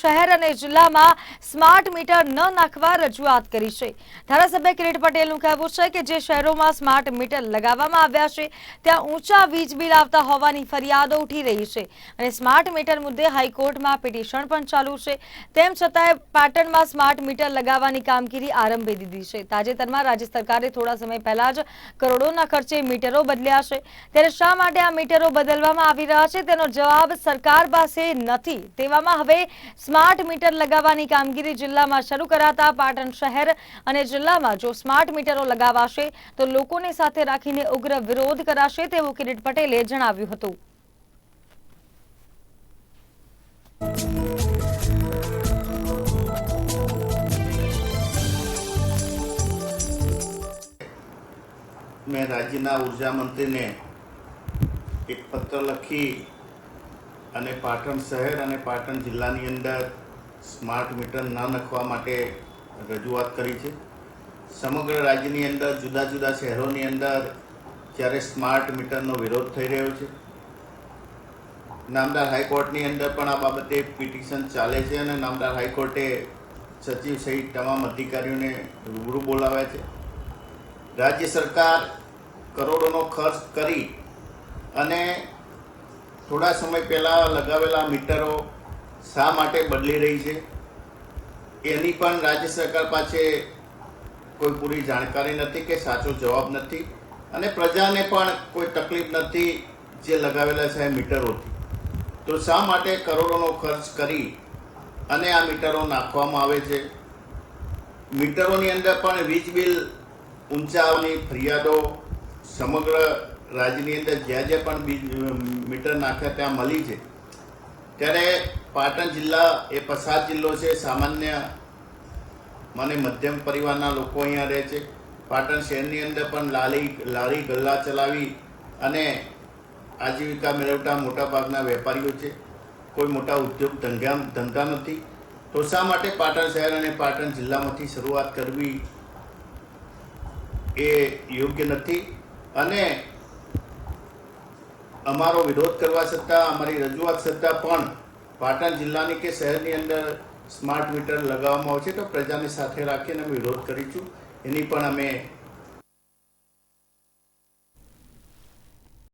શહેર અને જિલ્લામાં સ્માર્ટ મીટર ન નાખવા રજૂઆત કરી છે. ધારાસભ્ય કિરીટ પટેલનું કહેવું છે કે જે શહેરોમાં સ્માર્ટ મીટર લગાવવામાં આવ્યા છે, ત્યાં ઊંચા વીજ બિલ આવતા હોવાની ફરિયાદો ઉઠી રહી છે. અને સ્માર્ટ મીટર મુદ્દે હાઈકોર્ટમાં પિટિશન પણ ચાલુ છે. તેમ છતાંય પાટણમાં સ્માર્ટ મીટર લગાવવાની કામગીરી આરંભી દીધી છે. તાજેતરમાં રાજ્ય સરકારે થોડા સમય પહેલા જ કરોડોના ખર્ચે મીટરો બદલ્યા છે. ત્યારે શા માટે આ મીટરો બદલવામાં આવી રહ્યા છે? તેનો જવાબ સરકાર પાસે નથી. તેવામાં હવે સ્માર્ટ મીટર લગાવવાની કામગીરી જિલ્લામાં શરૂ કરાતા પાટણ શહેર અને જિલ્લામાં જો સ્માર્ટ મીટરો લગાવાશે તો લોકોને સાથે રાખીને ઉગ્ર વિરોધ કરાશે તેવું કિરીટ પટેલે જણાવ્યું હતું. મેં રાજ્યના ઊર્જા મંત્રીને એક પત્ર લખી અને પાટણ શહેર અને પાટણ જિલ્લાની અંદર સ્માર્ટ મીટર ન નખવા માટે રજૂઆત કરી છે. સમગ્ર રાજ્યની અંદર, જુદા જુદા શહેરોની અંદર જ્યારે સ્માર્ટ મીટરનો વિરોધ થઈ રહ્યો છે. નામદાર હાઈકોર્ટની અંદર પણ આ બાબતે પિટિશન ચાલે છે અને નામદાર હાઈકોર્ટે સચિવ સહિત તમામ અધિકારીઓને રૂબરૂ બોલાવ્યા છે. રાજ્ય સરકાર કરોડોનો ખર્ચ કરી અને થોડા સમય પહેલાં લગાવેલા મીટરો શા માટે બદલી રહી છે? એની પણ રાજ્ય સરકાર પાસે કોઈ પૂરી જાણકારી નથી કે સાચો જવાબ નથી અને પ્રજાને પણ કોઈ તકલીફ નથી જે લગાવેલા છે મીટરોથી. તો શા માટે કરોડોનો ખર્ચ કરી અને આ મીટરો નાખવામાં આવે છે? મીટરોની અંદર પણ વીજ બિલ ઊંચાની ફરિયાદો, સમગ્ર રાજ્યની અંદર જ્યાં જ્યાં પણ મીટર નાખ્યા ત્યાં મળી છે. ત્યારે પાટણ જિલ્લા એ પસાર જિલ્લો છે, સામાન્ય મને મધ્યમ પરિવારના લોકો અહીંયા રહે છે. પાટણ શહેરની અંદર પણ લાલી લારી ગલ્લા ચલાવી અને આજીવિકા મેળવતા મોટાભાગના વેપારીઓ છે. કોઈ મોટા ઉદ્યોગ ધંધા ધંધા નથી. તો શા માટે પાટણ શહેર અને પાટણ જિલ્લામાંથી શરૂઆત કરવી એ યોગ્ય નથી? અને અમારો વિરોધ કરવા છતાં, અમારી રજૂઆત છતાં પણ પાટણ જિલ્લાની કે શહેરની અંદર સ્માર્ટ મીટર લગાવવામાં આવશે તો પ્રજાની સાથે રાખીને અમે વિરોધ કરીશું. એની પણ અમે